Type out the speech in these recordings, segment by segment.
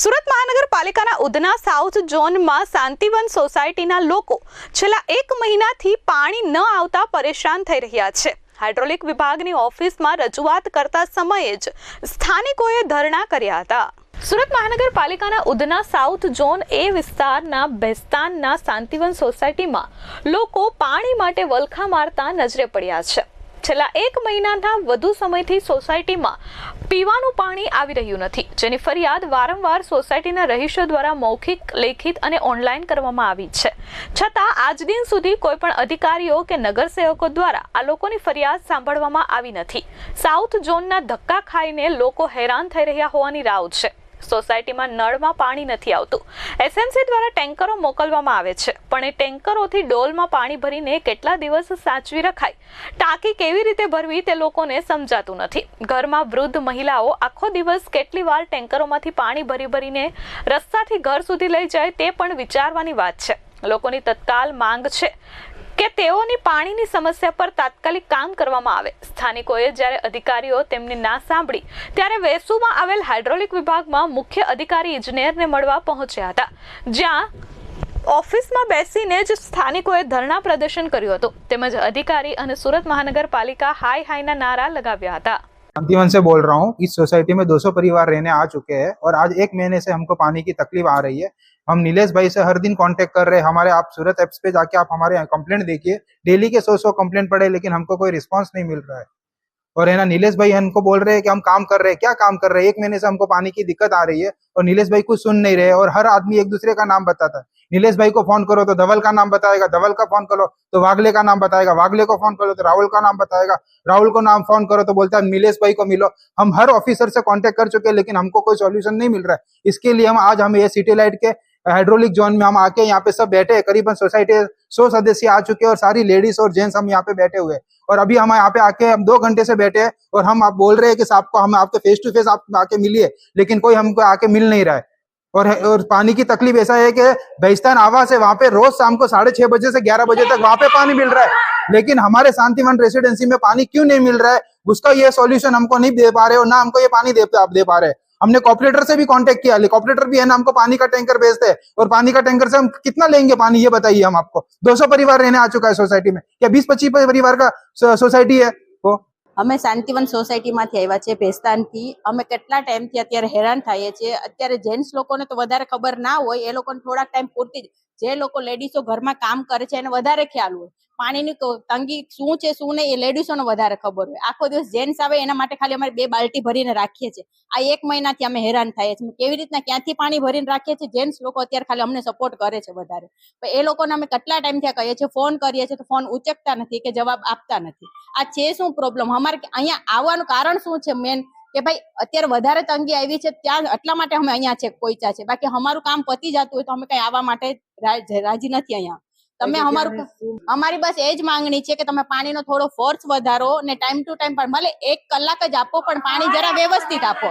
સુરત મહાનગરપાલિકાના ઉધના સાઉથ ઝોનમાં શાંતિવન સોસાયટીના લોકો છેલ્લા એક મહિનાથી પાણી ન આવતા પરેશાન થઈ રહ્યા છે. હાઇડ્રોલિક વિભાગની ઓફિસમાં રજૂઆત કરતા સમયે જ સ્થાનિકોએ ધરણા કર્યા હતા. સુરત મહાનગરપાલિકાના ઉધના સાઉથ ઝોન એ વિસ્તારના બેસ્તાનના શાંતિવન સોસાયટીમાં લોકો પાણી માટે વલખા મારતા નજરે પડ્યા છે. છેલ્લા એક મહિનાના વધુ સમયથી સોસાયટીમાં પીવાનું પાણી આવી રહ્યું નથી, જેની ફરિયાદ વારંવાર સોસાયટીના રહીશો દ્વારા મૌખિક, લેખિત અને ઓનલાઈન કરવામાં આવી છે. છતાં, આજ દિન સુધી કોઈ પણ અધિકારીઓ કે નગરસેવકો દ્વારા આ લોકોની ફરિયાદ સાંભળવામાં આવી નથી. સાઉથ ઝોનના ધક્કા ખાઈને લોકો હેરાન થઈ રહ્યા હોવાની રાવ છે. સોસાયટીમાં નળમાં પાણી નથી આવતું. એસએમસી દ્વારા ટેન્કરો મોકલવામાં આવે છે, પણ એ ટેન્કરોથી ડોલમાં પાણી ભરીને કેટલા દિવસ સાચવી રખાય? ટાંકી કેવી રીતે ભરવી તે લોકોને સમજાતું નથી. ઘરમાં વૃદ્ધ મહિલાઓ આખો દિવસ કેટલી વાર ટેન્કરોમાંથી પાણી ભરી ભરીને રસ્તાથી ઘર સુધી લઈ જાય તે પણ વિચારવાની વાત છે. લોકોની તત્કાલ માંગ છે. કે તેઓની પાણીની સમસ્યા પર તાત્કાલિક કામ કરવામાં આવે. સ્થાનિકોએ જ્યારે અધિકારીઓ તેમની ના સાંભળી, ત્યારે વેસુમાં આવેલ હાઇડ્રોલિક વિભાગમાં મુખ્ય અધિકારી ઇજનેરને મળવા પહોંચ્યા હતા, જ્યાં ઓફિસમાં બેસીને જ સ્થાનિકોએ ધરણા પ્રદર્શન કર્યું હતું. તેમજ અધિકારી અને સુરત મહાનગરપાલિકા હાઈ હાઈના નારા લગાવ્યા હતા. शांतिवन से बोल रहा हूँ, इस सोसाइटी में 200 परिवार रहने आ चुके हैं और आज एक महीने से हमको पानी की तकलीफ़ आ रही है। हम नीलेश भाई से हर दिन कांटेक्ट कर रहे हैं। हमारे आप सूरत एप्स पे जाके आप हमारे कंप्लेंट देखिए। डेली के सौ सौ कंप्लेंट पड़े लेकिन हमको कोई रिस्पांस नहीं मिल रहा है। और है ना, नीलेश भाई हमको बोल रहे हैं कि हम काम कर रहे हैं। क्या काम कर रहे हैं? एक महीने से हमको पानी की दिक्कत आ रही है और नीलेश भाई कुछ सुन नहीं रहे और हर आदमी एक दूसरे का नाम बताता है। नीलेश भाई को फ़ोन करो तो धवल का नाम बताएगा, धवल का फ़ोन करो तो वागले का नाम बताएगा, वागले को फ़ोन करो तो राहुल का नाम बताएगा। राहुल को नाम फ़ोन करो तो बोलता है, नीलेश भाई को मिलो। हम हर ऑफिसर से कांटेक्ट कर चुके हैं, लेकिन हमको कोई सॉल्यूशन नहीं मिल रहा है। इसके लिए हम, आज हम ये सिटी लाइट के हाइड्रोलिक जोन में हम आके यहाँ पे सब बैठे करीबन सोसाइटी, सौ सदस्य आ चुके हैं और सारी लेडीज़ और जेंट्स हम यहाँ पे बैठे हुए और अभी हम यहाँ पे आके हम दो घंटे से बैठे हैं और हम आप बोल रहे हैं कि साहब को हम आपके फेस टू फेस आप आके मिलिए, लेकिन कोई हमको आके मिल नहीं रहा है। और और पानी की तकलीफ़ ऐसा है कि बैस्तान आवास है, वहाँ पे रोज शाम को साढ़े छह बजे से ग्यारह बजे तक वहाँ पे पानी मिल रहा है। लेकिन हमारे शांतिवन रेसिडेंसी में पानी क्यों नहीं मिल रहा है? उसका ये सॉल्यूशन हमको नहीं दे पा रहे और ना हमको ये पानी दे दे पा रहे हैं। हमने कॉपरेटर से भी कांटेक्ट किया कॉपरेटर भी है ना हमको पानी का टैंकर भेजते हैं और पानी का टैंकर से हम कितना लेंगे पानी ये बताइए हम आपको 200 परिवार रहने आ चुका है सोसाइटी में या 20-25 परिवार का सोसाइटी है वो અમે શાંતિવન સોસાયટીમાંથી આવ્યા છે ભેસ્તાનથી અમે કેટલા ટાઈમથી અત્યારે હેરાન થઈએ છીએ અત્યારે જેન્ટ્સ લોકોને તો વધારે ખબર ના હોય એ લોકોને થોડાક ટાઈમ પૂરતી જ જે લોકો લેડીઝો ઘરમાં કામ કરે છે એને વધારે ખ્યાલ હોય પાણીની તંગી શું છે, શું નહીં એ લેડીઝોને વધારે ખબર હોય. આખો દિવસ જેન્ટ્સ આવે એના માટે ખાલી અમારે બે બાલ્ટી ભરીને રાખીએ છીએ. આ એક મહિનાથી અમે હેરાન થઈએ છીએ. કેવી રીતના ક્યાંથી પાણી ભરીને રાખીએ છીએ? જેન્ટ્સ લોકો અત્યારે ખાલી અમને સપોર્ટ કરે છે વધારે. પણ એ લોકોને અમે કેટલા ટાઈમ થયા કહીએ છીએ? ફોન કરીએ છીએ તો ફોન ઉચકતા નથી કે જવાબ આપતા નથી. આ છે શું પ્રોબ્લેમ અમારે અહીંયા આવવાનું કારણ શું છે મેન કે ભાઈ, અત્યારે વધારે તંગી આવી છે, ત્યાં એટલા માટે અમે અહીંયા છે કોઈચા છે. બાકી અમારું કામ પતી જતું હોય તો અમે કઈ આવવા માટે રાજી નથી અહીંયા. તમે અમારું અમારી બસ એ જ માંગણી છે કે તમે પાણીનો થોડો ફોર્સ વધારો ને ટાઈમ ટુ ટાઈમ પણ ભલે એક કલાક જ આપો પણ પાણી જરા વ્યવસ્થિત આપો.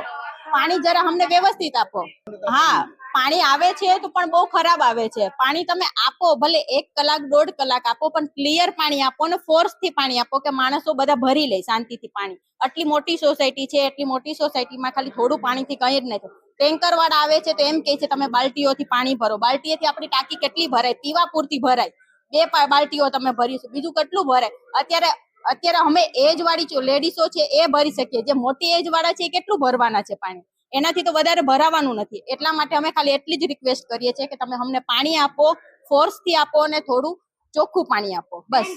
પાણી જરા અમને વ્યવસ્થિત આપો. હા પાણી આવે છે તો પણ બહુ ખરાબ આવે છે. પાણી તમે આપો ભલે એક કલાક દોઢ કલાક આપો પણ ક્લિયર પાણી આપો ને ફોર્સથી પાણી આપો કે માણસો બધા ભરી લે શાંતિથી પાણી. આટલી મોટી સોસાયટી છે એટલી મોટી સોસાયટીમાં ખાલી થોડું પાણીથી કંઈ જ નહીં થતું. ટેન્કર વાળા આવે છે તો એમ કહે છે, તમે બાલ્ટીઓથી પાણી ભરો. બાલ્ટીએથી આપણી ટાંકી કેટલી ભરાય? પીવા પૂરતી ભરાય. બે બાલ્ટીઓ તમે ભરીશું બીજું કેટલું ભરાય? અત્યારે અત્યારે અમે એજ વાળી લેડીઝો છે એ ભરી શકીએ. જે મોટી એજ વાળા છે કેટલું ભરવાના છે પાણી? એનાથી તો વધારે ભરાવાનું નથી. એટલા માટે અમે ખાલી એટલી જ રિક્વેસ્ટ કરીએ છીએ કે તમે અમને પાણી આપો ફોર્સથી આપો અને થોડું ચોખ્ખું પાણી આપો. બસ.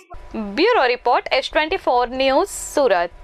Bureau report, S twenty four news Surat.